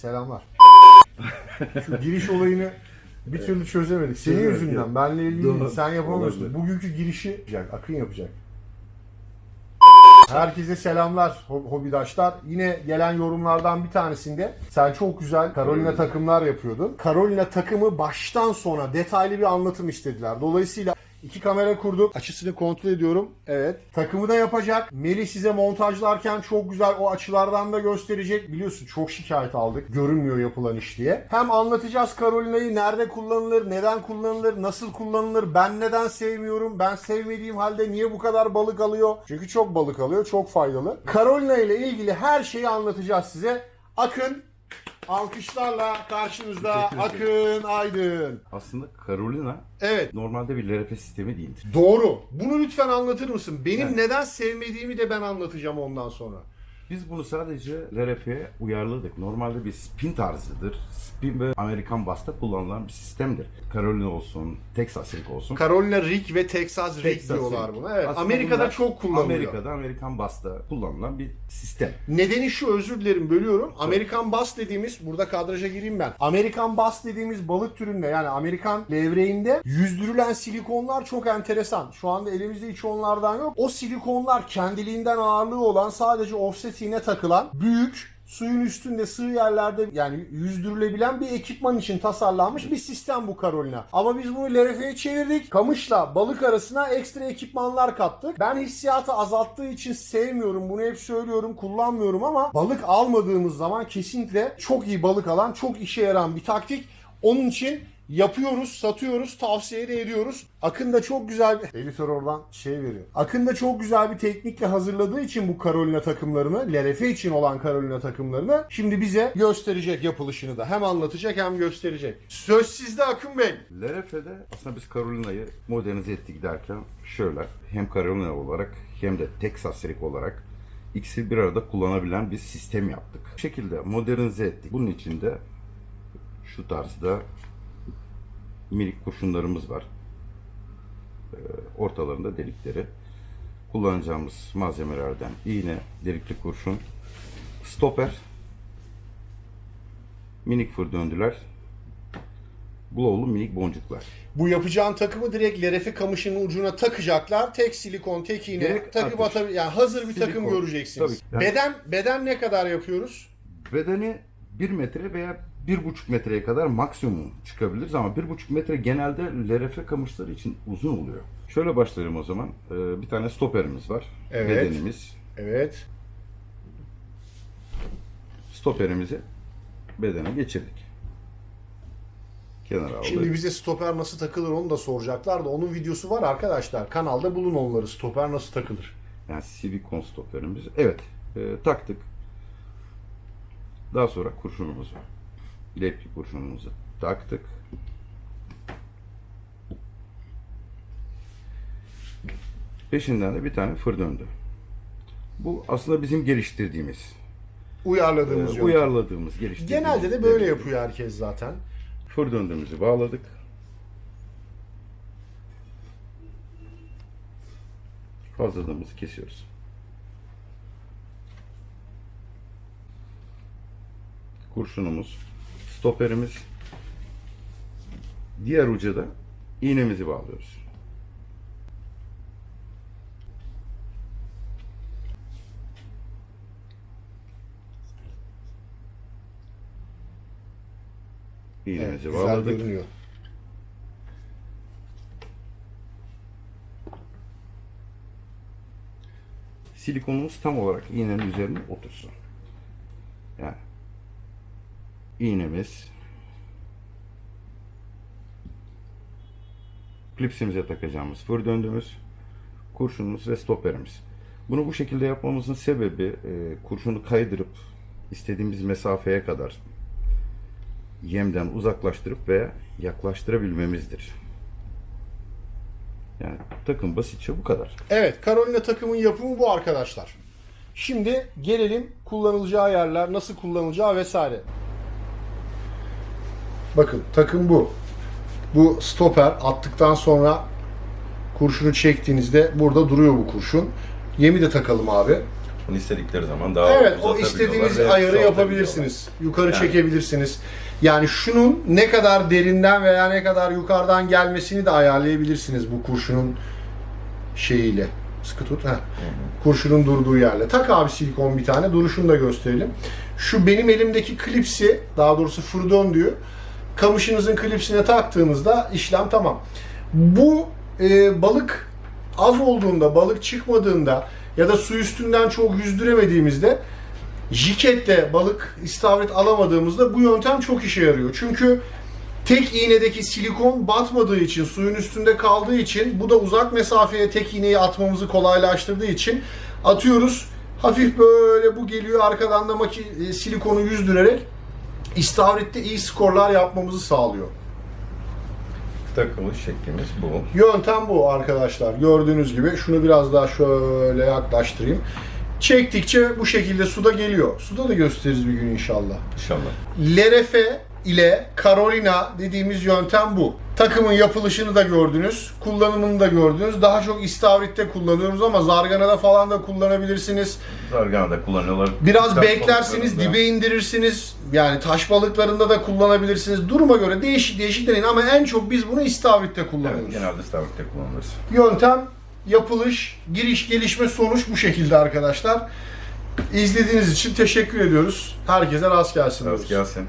Selamlar. Şu giriş olayını bir türlü çözemedik. Senin Çözemedik, yüzünden. Benle ilgili Doğru. değil. Sen yapamıyorsun. Olabilir. Bugünkü girişi yapacak. Akın yapacak. Herkese selamlar ho- hobidaşlar. Yine gelen yorumlardan bir tanesinde sen çok güzel Carolina takımlar yapıyordun. Carolina takımı baştan sona detaylı bir anlatım istediler. Dolayısıyla iki kamera kurduk. Açısını kontrol ediyorum. Evet. Takımı da yapacak. Melih size montajlarken çok güzel o açılardan da gösterecek. Biliyorsun çok şikayet aldık. Görünmüyor yapılan iş diye. Hem anlatacağız Carolina'yı nerede kullanılır, neden kullanılır, nasıl kullanılır, ben neden sevmiyorum, ben sevmediğim halde niye bu kadar balık alıyor? Çünkü çok balık alıyor, çok faydalı. Carolina ile ilgili her şeyi anlatacağız size. Akın alkışlarla karşınızda Akın Aydın. Aslında Carolina Evet. normalde bir LRF sistemi değildir. Doğru. Bunu lütfen anlatır mısın? Benim Evet. neden sevmediğimi de ben anlatacağım ondan sonra. Biz bunu sadece LRF'ye uyarladık. Normalde bir spin tarzıdır. Spin ve Amerikan basta kullanılan bir sistemdir. Carolina olsun, Texas Rig olsun. Carolina Rig ve Texas Rig Texas diyorlar buna. Evet. Aslında Amerika'da çok kullanılıyor. Amerika'da Amerikan basta kullanılan bir sistem. Nedeni şu özür dilerim bölüyorum. Amerikan bass dediğimiz burada kadraja gireyim ben. Amerikan bass dediğimiz balık türünde yani Amerikan levreğinde yüzdürülen silikonlar çok enteresan. Şu anda elimizde hiç onlardan yok. O silikonlar kendiliğinden ağırlığı olan sadece offsetine takılan büyük suyun üstünde sığ yerlerde yani yüzdürülebilen bir ekipman için tasarlanmış bir sistem bu Carolina. Ama biz bunu LRF'ye çevirdik. Kamışla balık arasına ekstra ekipmanlar kattık. Ben hissiyatı azalttığı için sevmiyorum. Bunu hep söylüyorum. Kullanmıyorum ama balık almadığımız zaman kesinlikle çok iyi balık alan, çok işe yarayan bir taktik. Onun için yapıyoruz, satıyoruz, tavsiye de ediyoruz. Akın da çok güzel bir... Editör oradan şey veriyor. Akın da çok güzel bir teknikle hazırladığı için bu Carolina takımlarını, LRF için olan Carolina takımlarını şimdi bize gösterecek yapılışını da. Hem anlatacak hem gösterecek. Söz sizde Akın Bey. LRF'de aslında biz Carolina'yı modernize ettik derken şöyle hem Carolina olarak hem de Texas Rig olarak ikisi bir arada kullanabilen bir sistem yaptık. Bu şekilde modernize ettik. Bunun içinde şu tarzda minik kurşunlarımız var. Ee, ortalarında delikleri. Kullanacağımız malzemelerden iğne, delikli kurşun, stoper, minik fır döndüler, Glow'lu minik boncuklar. Bu yapacağın takımı direkt LRF kamışının ucuna takacaklar. Tek silikon, tek iğne Direkt takıp atış. atabil- yani hazır bir takım Silikon. göreceksiniz. Tabii. Yani- Beden beden ne kadar yapıyoruz? Bedeni 1 metre veya 1,5 metreye kadar maksimum çıkabiliriz ama 1,5 metre genelde LRF kamışları için uzun oluyor. Şöyle başlayalım o zaman. Ee, bir tane stoperimiz var. Evet. Bedenimiz. Evet. Stoperimizi bedene geçirdik. Kenara aldık. Şimdi bize stoper nasıl takılır onu da soracaklar da onun videosu var arkadaşlar. Kanalda bulun onları. Stoper nasıl takılır? Yani silikon stoperimiz. Evet. e, taktık. Daha sonra kurşunumuzu. Lepli kurşunumuzu taktık. Peşinden de bir tane fır döndü. Bu aslında bizim geliştirdiğimiz, Uyarladığımız e, uyarladığımız, geliştirdiğimiz. Genelde de böyle yapıyor herkes zaten. Fır döndüğümüzü bağladık. Fazlalığımızı kesiyoruz. Kurşunumuz, stoperimiz, diğer uca da iğnemizi bağlıyoruz. Evet, İğnemizi güzel bağladık. görünüyor. silikonumuz tam olarak iğnenin üzerine otursun. Yani iğnemiz klipsimize takacağımız fır döndüğümüz kurşunumuz ve stoperimiz. Bunu bu şekilde yapmamızın sebebi e, kurşunu kaydırıp istediğimiz mesafeye kadar yemden uzaklaştırıp veya yaklaştırabilmemizdir. Yani takım basitçe bu kadar. Evet, Carolina takımın yapımı bu arkadaşlar. Şimdi gelelim kullanılacağı yerler, nasıl kullanılacağı vesaire. Bakın takım bu. Bu stoper attıktan sonra kurşunu çektiğinizde burada duruyor bu kurşun. Yemi de takalım abi. Bunu istedikleri zaman daha Evet o istediğiniz ayarı yapabilirsiniz. Yukarı Yani. çekebilirsiniz. Yani şunun ne kadar derinden veya ne kadar yukarıdan gelmesini de ayarlayabilirsiniz bu kurşunun şeyiyle. Sıkı tut. Heh. Kurşunun durduğu yerle. Tak abi silikon bir tane. Duruşunu da gösterelim. Şu benim elimdeki klipsi, daha doğrusu furdon diyor. Kamışınızın klipsine taktığınızda işlem tamam. Bu e, balık az olduğunda, balık çıkmadığında ya da su üstünden çok yüzdüremediğimizde jiketle balık istavrit alamadığımızda bu yöntem çok işe yarıyor. Çünkü tek iğnedeki silikon batmadığı için, suyun üstünde kaldığı için bu da uzak mesafeye tek iğneyi atmamızı kolaylaştırdığı için atıyoruz. Hafif böyle bu geliyor arkadan da maki, e, silikonu yüzdürerek istavritte iyi skorlar yapmamızı sağlıyor. Takılış şeklimiz bu. Yöntem bu arkadaşlar. Gördüğünüz gibi şunu biraz daha şöyle yaklaştırayım. Çektikçe bu şekilde suda geliyor. Suda da gösteririz bir gün inşallah. İnşallah. Lerefe ile Carolina dediğimiz yöntem bu. Takımın yapılışını da gördünüz, kullanımını da gördünüz. Daha çok istavritte kullanıyoruz ama zarganada falan da kullanabilirsiniz. Zargana'da kullanıyorlar. Biraz Taş beklersiniz, dibe indirirsiniz. Yani taş balıklarında da kullanabilirsiniz. Duruma göre değişik değişik deneyin ama en çok biz bunu istavritte kullanıyoruz. Evet, genelde istavritte kullanılır. Yöntem, yapılış, giriş, gelişme, sonuç bu şekilde arkadaşlar. İzlediğiniz için teşekkür ediyoruz. Herkese rast gelsin. Rast gelsin.